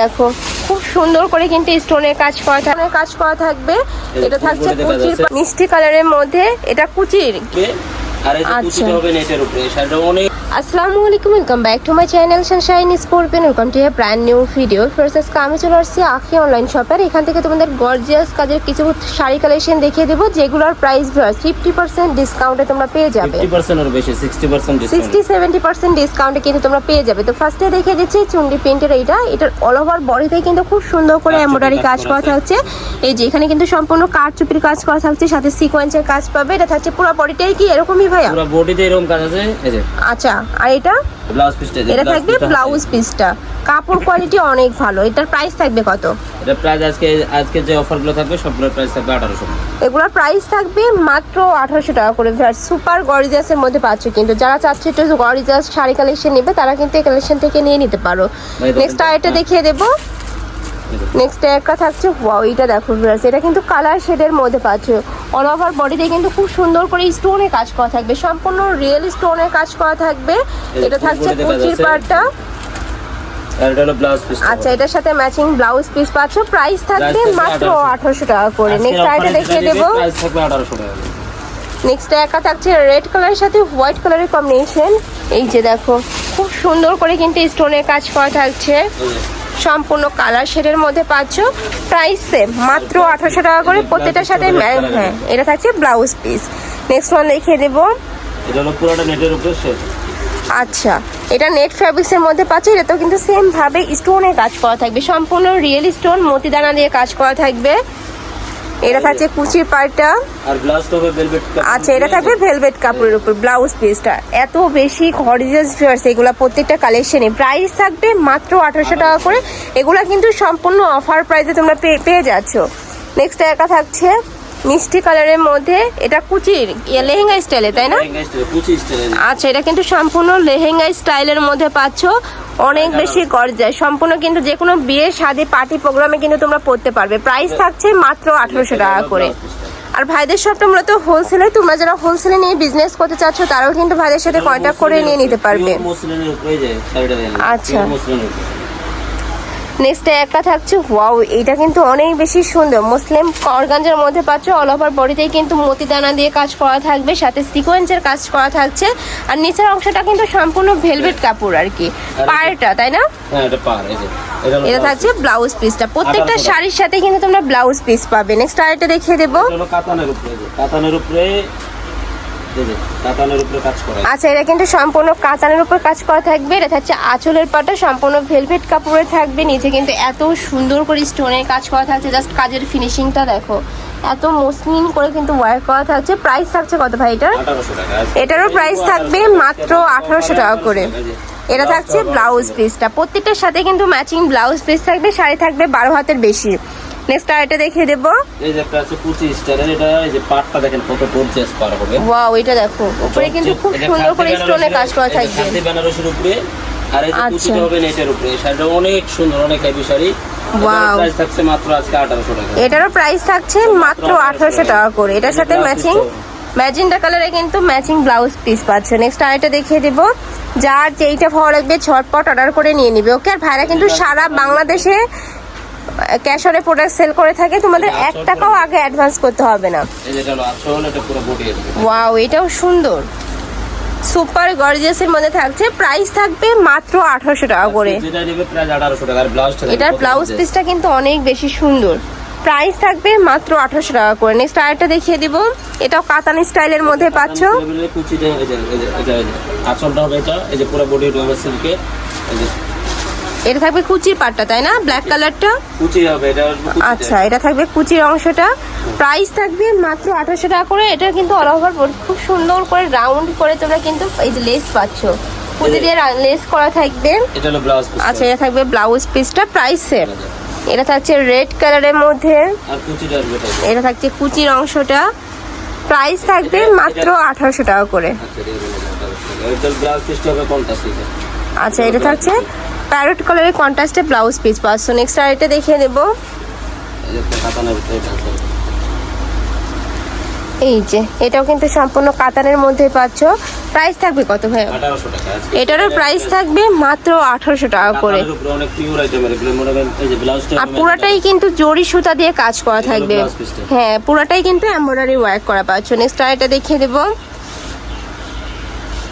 দেখো খুব সুন্দর করে কিন্তু স্টোনের কাজ করা থাকবে কাজ করা থাকবে। এটা থাকছে কুচির। মিষ্টি কালারের মধ্যে এটা কুচির। আর এই যে আচ্ছা। হবে নেটের উপরে শাড়িটা অনেক আসসালামু আলাইকুম welcome back to my channel sunshine sport pen welcome to a brand new video first আজকে আমি চলে আসছি আখি অনলাইন শপের এখান থেকে তোমাদের গর্জিয়াস কাজের কিছু শাড়ি কালেকশন দেখিয়ে দেবো যেগুলোর প্রাইস ফিফটি পার্সেন্ট ডিসকাউন্টে তোমরা পেয়ে যাবে। সিক্সটি সেভেন্টি পার্সেন্ট ডিসকাউন্টে কিন্তু তোমরা পেয়ে যাবে। তো ফার্স্টে দেখিয়ে দিচ্ছি চুন্ডি প্রিন্টের এইটা। এটার অল ওভার বডিতে কিন্তু খুব সুন্দর করে এমব্রয়ডারি কাজ করা থাকছে। এই যে এখানে কিন্তু সম্পূর্ণ কাঠচুপির কাজ করা থাকছে সাথে সিকোয়েন্সের কাজ পাবে। এটা থাকছে পুরো বডিটাই কি এরকমই ভাইয়া? পুরো বডিতে এরকম কাজ আছে এই যে। আচ্ছা আর এটা? ব্লাউজ পিসটা এটা থাকবে ব্লাউজ পিসটা। কাপড় কোয়ালিটি অনেক ভালো। এটার প্রাইস থাকবে কত? এটা প্রাইস আজকে আজকে যে অফারগুলো থাকবে সবগুলোর প্রাইস থাকবে আঠারোশো। এগুলোর প্রাইস থাকবে মাত্র আঠারোশো টাকা করে সুপার গরিজাসের মধ্যে পাচ্ছ কিন্তু। যারা চাচ্ছে একটু গরিজাস শাড়ি কালেকশন নেবে তারা কিন্তু এই কালেকশন থেকে নিয়ে নিতে পারো। নেক্সট দোকানটা- আরেকটা দেখিয়ে দেবো। নেক্সট একটা থাকছে ওয়াও এটা দেখো ভিউয়ার্স এটা কিন্তু কালার শেডের মধ্যে পাচ্ছ। অল ওভার বডিতে কিন্তু খুব সুন্দর করে স্টোনে কাজ করা থাকবে। সম্পূর্ণ রিয়েল স্টোনের কাজ করা থাকবে। এটা থাকছে কুচির পিস আচ্ছা এটার সাথে ম্যাচিং ব্লাউজ পিস পাচ্ছ। প্রাইস থাকবে মাত্র 1800 আঠারোশো টাকা করে। নেক্সট আরেকটা দেখিয়ে দেবো। নেক্সট একা থাকছে রেড কালারের সাথে হোয়াইট কালারের কম্বিনেশন এই যে দেখো খুব সুন্দর করে কিন্তু স্টোনের কাজ করা থাকছে। সম্পূর্ণ কালার শেডের মধ্যে পাচ্ছ প্রাইস সেম মাত্র আঠারোশো টাকা করে প্রত্যেকটার সাথে হ্যাঁ এটা থাকছে ব্লাউজ পিস নেক্সট ওয়ান দেখিয়ে দেবো। এটা হলো পুরোটা নেটের উপরে শেড। আচ্ছা এটা নেট ফ্যাব্রিক্সের মধ্যে পাচ্ছ এটা তো কিন্তু সেমভাবে স্টোনের কাজ করা থাকবে। সম্পূর্ণ রিয়েল স্টোন মতিদানা দিয়ে কাজ করা থাকবে। এটা থাকছে কুচির পার্টটা আর ব্লাউজটা হবে ভেলভেট আচ্ছা এটা থাকবে ভেলভেট কাপড়ের উপর ব্লাউজ পিসটা এত বেশি গর্জিয়াস ফিয়ার্স এগুলা প্রত্যেকটা কালেকশনে প্রাইস থাকবে মাত্র আঠারোশো টাকা করে। এগুলা কিন্তু সম্পূর্ণ অফার প্রাইসে তোমরা পেয়ে পেয়ে যাচ্ছ। নেক্সট একা থাকছে মিষ্টি কালারের মধ্যে। এটা কুচির ইয়ে, লেহেঙ্গা স্টাইলে তাই না? আচ্ছা এটা কিন্তু সম্পূর্ণ লেহেঙ্গা স্টাইলের মধ্যে পাচ্ছ। অনেক বেশি গর্জায় সম্পূর্ণ কিন্তু যে কোনো বিয়ে শাদী পার্টি প্রোগ্রামে কিন্তু তোমরা পড়তে পারবে। প্রাইস থাকছে মাত্র আঠারোশো টাকা করে। আর ভাইদের শপটা মূলত হোলসেলে তোমরা যারা হোলসেলে নিয়ে বিজনেস করতে চাচ্ছ তারাও কিন্তু ভাইদের সাথে কন্ট্যাক্ট করে নিয়ে নিতে পারবে। আচ্ছা। নেক্সট একটা থাকছে ওয়াও এটা কিন্তু অনেক বেশি সুন্দর। মুসলিম অর্গানজার মধ্যে পাচ্ছ অল ওভার বডিতেই কিন্তু মতিদানা দিয়ে কাজ করা থাকবে সাথে সিকোয়েন্সের কাজ করা থাকছে। আর নিচের অংশটা কিন্তু সম্পূর্ণ ভেলভেট কাপড় আর কি পাড়টা তাই না? হ্যাঁ এটা থাকছে। ব্লাউজ পিসটা প্রত্যেকটা শাড়ির সাথে কিন্তু তোমরা ব্লাউজ পিস পাবে। নেক্সট আরেকটা দেখিয়ে দেবো। কাতানের উপরে কাতানের উপরে আচ্ছা এটা কিন্তু সম্পূর্ণ কাতানের উপর কাজ করা থাকবে। এটা থাকছে আঁচলের পাটা সম্পূর্ণ ভেলভেট কাপড়ে থাকবে। নিচে কিন্তু এত সুন্দর করে স্টোনের কাজ করা থাকছে। জাস্ট কাজের ফিনিশিংটা দেখো। এত মসৃণ করে কিন্তু ওয়ার্ক করা থাকছে। প্রাইস থাকছে কত ভাই এটার? এটারও প্রাইস থাকবে মাত্র আঠারোশো টাকা করে। এটা থাকছে ব্লাউজ পিসটা প্রত্যেকটার সাথে কিন্তু ম্যাচিং ব্লাউজ পিস থাকবে। শাড়ি থাকবে বারো হাতের বেশি। নেক্সট আরেকটা দেখিয়ে দেবো। এই যে একটা আছে এটা এই যে পাটটা দেখেন কত গর্জিয়াস পার হবে। ওয়াও এটা দেখো। উপরে কিন্তু খুব সুন্দর করে খাদি স্টোনের কাজ করা থাকবে। বেনারসির উপরে আর এই যে আচ্ছা। কুচিটা হবে নেটের উপরে। শাড়িটা অনেক সুন্দর অনেক হেভি শাড়ি। প্রাইস থাকছে মাত্র আজকে আঠারোশো টাকা। এটারও প্রাইস থাকছে মাত্র আঠারোশো টাকা। করে। এটার সাথে ম্যাচিং কালারে কিন্তু ম্যাচিং ব্লাউজ পিস পাচ্ছ। নেক্সট আরেকটা দেখিয়ে দেবো। যার যেইটা ভালো লাগবে ঝটপট অর্ডার করে নিয়ে নিবে। ওকে আর ভাইরা কিন্তু সারা বাংলাদেশে ক্যাশ অনে প্রোডাক্ট সেল করে থাকে তোমাদের এক টাকাও আগে অ্যাডভান্স করতে হবে না। এই যেটা হলো এটা পুরো বডি ওয়াও এটাও সুন্দর। সুপার গর্জিয়াসের মধ্যে থাকছে। প্রাইস থাকবে মাত্র আঠারোশো টাকা করে। এটার ব্লাউজ পিসটা কিন্তু অনেক বেশি সুন্দর। প্রাইস থাকবে মাত্র আঠারোশো টাকা করে। নেক্সট আরেকটা দেখিয়ে দিব। এটাও কাতানি স্টাইলের মধ্যে পাচ্ছ। আঁচলটা হবে এটা। এই যে পুরো বডি যে এটা থাকবে কুচির পাটটা তাই না? ব্ল্যাক কালারটা কুচি হবে এটা আচ্ছা এটা থাকবে কুচির অংশটা। প্রাইস থাকবে মাত্র আঠারোশো টাকা করে। এটা কিন্তু অল ওভার খুব সুন্দর করে রাউন্ড করে তোমরা কিন্তু এই যে লেস পাচ্ছ। কুচি দিয়ে লেস করা থাকবে। এটা হলো ব্লাউজ পিস আচ্ছা এটা থাকবে ব্লাউজ পিসটা প্রাইস সেম এটা থাকছে রেড কালারের মধ্যে। এটা থাকছে কুচির অংশটা। প্রাইস থাকবে মাত্র আঠারোশো টাকা করে। আচ্ছা এটা আচ্ছা এটা থাকছে প্যারট কালারের কন্ট্রাস্টে ব্লাউজ পিস পাচ্ছ নেক্সট আর এটা দেখিয়ে দেবো। এই যে এটাও কিন্তু সম্পূর্ণ কাতানের মধ্যে পাচ্ছ। প্রাইস থাকবে কত ভাই এটারও প্রাইস থাকবে মাত্র আঠারোশো টাকা করে। আর পুরাটাই কিন্তু জরি সুতা দিয়ে কাজ করা থাকবে। হ্যাঁ পুরাটাই কিন্তু এমব্রয়ডারি ওয়ার্ক করা পাচ্ছ। নেক্সট আরেকটা দেখিয়ে দেব।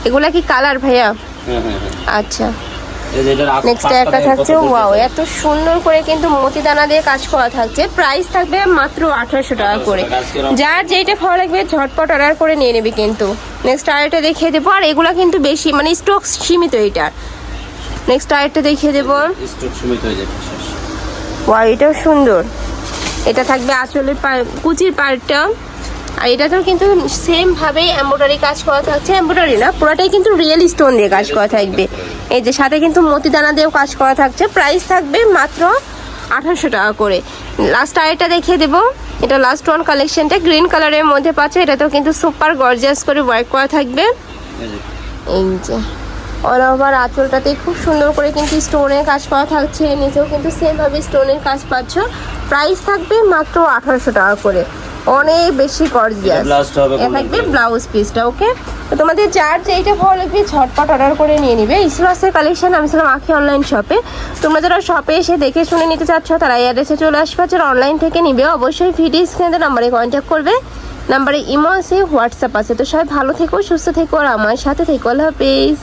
এগুলা কি কালার ভাইয়া? হ্যাঁ হ্যাঁ হ্যাঁ। আচ্ছা। নেক্সট একটা থাকছে ওয়াও এত সুন্দর করে কিন্তু মতি দানা দিয়ে কাজ করা থাকছে। প্রাইস থাকবে মাত্র আঠারোশো টাকা করে। যার যেটা ভালো লাগবে ঝটপট অর্ডার করে নিয়ে নেবে কিন্তু। নেক্সট আরেকটা দেখিয়ে দেবো আর এগুলা কিন্তু বেশি মানে স্টক সীমিত এটার নেক্সট আরেকটা দেখিয়ে দেবো। স্টক সীমিত হয়ে যাবে শেষ। ওয়া এটাও সুন্দর। এটা থাকবে আঁচলের কুচির পার্টটা আর এটাতেও কিন্তু সেম ভাবে এমব্রয়ডারি কাজ করা থাকছে। এমব্রয়ডারি না, পুরোটাই কিন্তু রিয়েল স্টোন দিয়ে কাজ করা থাকবে। এই যে সাথে কিন্তু মতি দানা দিয়েও কাজ করা থাকছে। প্রাইস থাকবে মাত্র আঠারোশো টাকা করে। লাস্ট আরেকটা দেখিয়ে দেবো। এটা লাস্ট ওয়ান কালেকশনটা গ্রিন কালারের মধ্যে পাচ্ছে। এটাতেও কিন্তু সুপার গর্জিয়াস করে ওয়ার্ক করা থাকবে। এই যে অল ওভার আঁচলটাতে খুব সুন্দর করে কিন্তু স্টোনের কাজ করা থাকছে। নিচেও কিন্তু সেম ভাবে স্টোনের কাজ পাচ্ছ। প্রাইস থাকবে মাত্র আঠারোশো টাকা করে। অনেক বেশি গর্জিয়াস থাকবে ব্লাউজ পিসটা ওকে তো তোমাদের যার যেইটা ভালো লাগবে ঝটপট অর্ডার করে নিয়ে নিবে। ইসলাসের কালেকশন আমি ছিলাম আখি অনলাইন শপে তোমরা যারা শপে এসে দেখে শুনে নিতে চাচ্ছ তারা অ্যাড্রেসে চলে আসবে। যারা অনলাইন থেকে নিবে অবশ্যই ভিডিও স্ক্রিনে নাম্বারে কন্ট্যাক্ট করবে। নাম্বারে ইমো আছে হোয়াটসঅ্যাপ আছে। তো সবাই ভালো থেকো সুস্থ থেকো আর আমার সাথে থেকো। আল্লাহ হাফেজ।